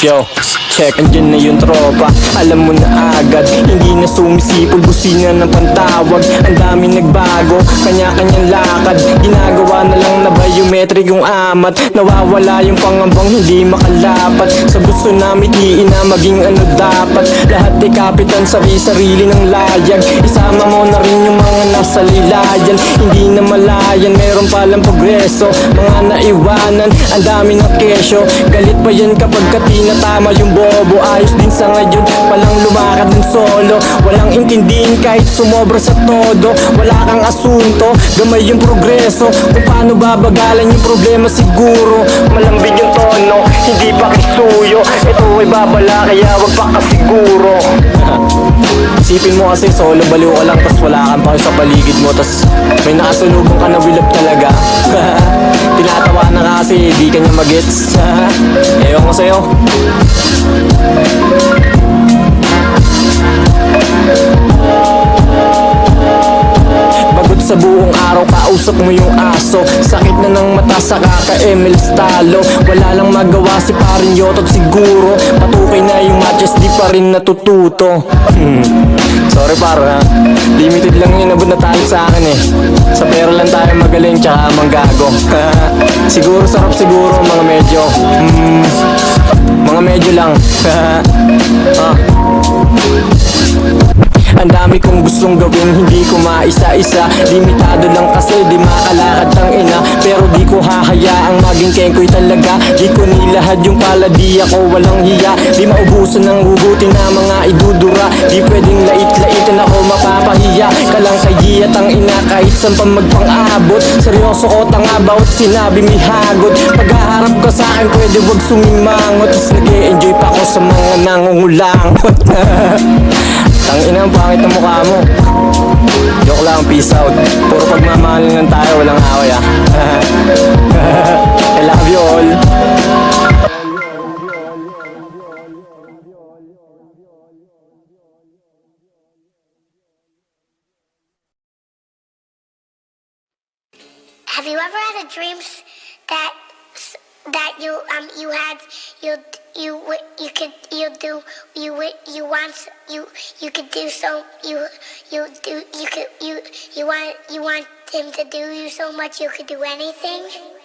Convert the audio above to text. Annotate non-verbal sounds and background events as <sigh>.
Yo, check, andyan na yung tropa. Alam mo na agad, hindi na sumisipol Busina ng pantawag, ang dami nagbago Kanya-kanyang lakad, ginagawa na lang na biometric yung amat. Nawawala yung pangambang hindi makalapat. Sa gusto na mitiin na maging ano dapat. Lahat ay kapitan, sarili-sarili ng layag. Isama mo na rin yung mga nasa lilayan Hindi na malayan, meron palang progreso. Mga naiwanan, ang dami ng kesyo. Galit pa yan kapag katina tama yung bobo. Ayos din sa ngayon, palang lumakad ng solo. Walang intindihin kahit sumobra sa todo. Wala kang asunto, gamay yung progreso. Kung paano babagalan yung problema siguro Malambing yung tono, kisuyo Ito ay babala kaya wag pa kasiguro. <laughs> Isipin mo kasi solo baliw ka lang tas wala kang pa sa paligid mo tas may nakasunugong ka na wilap talaga. <laughs> Tinatawa na ka kasi di ka niya magets. <laughs> Ewan ko sa'yo sa buong araw, kausap mo yung aso. Sakit na ng mata sa kaka-Emil Stalo. Wala lang magawa si parin Yotot siguro. Patukay na yung matches, di pa rin natututo. Hmm. Sorry para Limited lang yung inabot na talent sa akin eh. Sa pera lang tayo magaling tsaka manggago <laughs> Siguro sarap siguro mga medyo. Hmm, Mga medyo lang. <laughs> Ah. Ang dami kong gustong gawin, hindi ko maisa-isa. Limitado lang kasi di makalakad tang ina. Pero di ko hahayaang maging kengkoy talaga. Di ko nilahad yung paladi ako walang hiya. Di maubusan ng hugutin na mga idudura. Di pwedeng lait-laitin ako mapapahiya. Kalang kayi at ang ina kahit saan pa magpang-abot Seryoso ko tanga bawat sinabi may hagot? Paghaharap ka sa akin pwede wag sumimangot. Tapos nag enjoy pa ako sa mga nangungulangot <laughs> Tangina ang pangit ng mukha mo. Joke lang, peace out. Puro pagmamahalin lang tayo, walang away ah. <laughs> I love you all. Have you ever had a dream that that you um you had you you you could you do you you want you you could do so you you do you could you you want you want him to do you so much you could do anything?